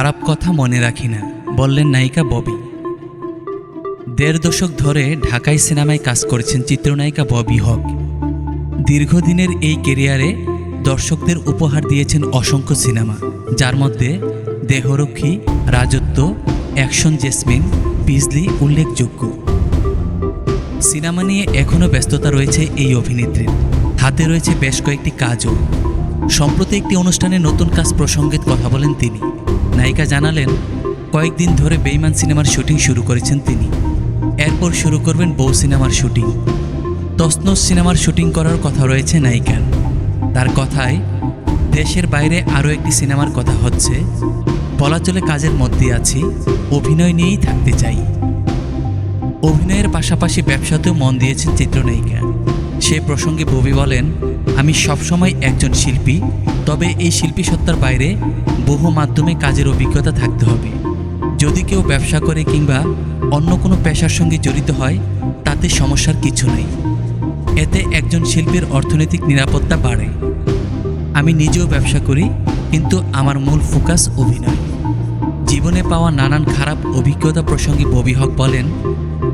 খারাপ কথা মনে রাখি না, বললেন নায়িকা ববি। দেড় দশক ধরে ঢাকাই সিনেমায় কাজ করেছেন চিত্রনায়িকা ববি হক। দীর্ঘদিনের এই কেরিয়ারে দর্শকদের উপহার দিয়েছেন অসংখ্য সিনেমা, যার মধ্যে দেহরক্ষী, রাজত্ব, অ্যাকশন জেসমিন, বিজলি উল্লেখযোগ্য। সিনেমা নিয়ে এখনও ব্যস্ততা রয়েছে এই অভিনেত্রীর হাতে রয়েছে বেশ কয়েকটি কাজও। সম্প্রতি একটি অনুষ্ঠানে নতুন কাজ প্রসঙ্গে কথা বলেন তিনি। নায়িকা জানালেন, কয়েকদিন ধরে বেইমান সিনেমার শুটিং শুরু করেছেন তিনি। এরপর শুরু করবেন বউ সিনেমার শুটিং। তসনস সিনেমার শুটিং করার কথা রয়েছে নায়িকার। তার কথায়, দেশের বাইরে আরও একটি সিনেমার কথা হচ্ছে, বলা চলে কাজের মধ্যে আছি, অভিনয় নিয়েই থাকতে চাই। অভিনয়ের পাশাপাশি ব্যবসাতেও মন দিয়েছেন চিত্রনায়িকা। সে প্রসঙ্গে ববি বলেন, আমি সবসময় একজন শিল্পী, তবে এই শিল্পী সত্তার বাইরে বহু মাধ্যমে কাজের অভিজ্ঞতা থাকতে হবে। যদি কেউ ব্যবসা করে কিংবা অন্য কোনো পেশার সঙ্গে জড়িত হয়, তাতে সমস্যার কিছু নেই। এতে একজন শিল্পীর অর্থনৈতিক নিরাপত্তা বাড়ে। আমি নিজেও ব্যবসা করি, কিন্তু আমার মূল ফোকাস অভিনয়। জীবনে পাওয়া নানান খারাপ অভিজ্ঞতা প্রসঙ্গে ববি হক বলেন,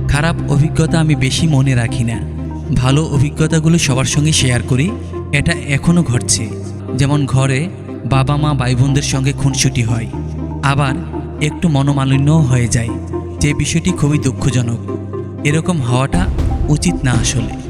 খারাপ অভিজ্ঞতা আমি বেশি মনে রাখি না। ভালো অভিজ্ঞতাগুলো সবার সঙ্গে শেয়ার করি, এটা এখনও ঘটছে। যেমন ঘরে বাবা মা ভাই বোনদের সঙ্গে খুনসুটি হয়, আবার একটু মনোমালিন্যও হয়ে যায়। যে বিষয়টি খুবই দুঃখজনক। এরকম হওয়াটা উচিত না আসলে।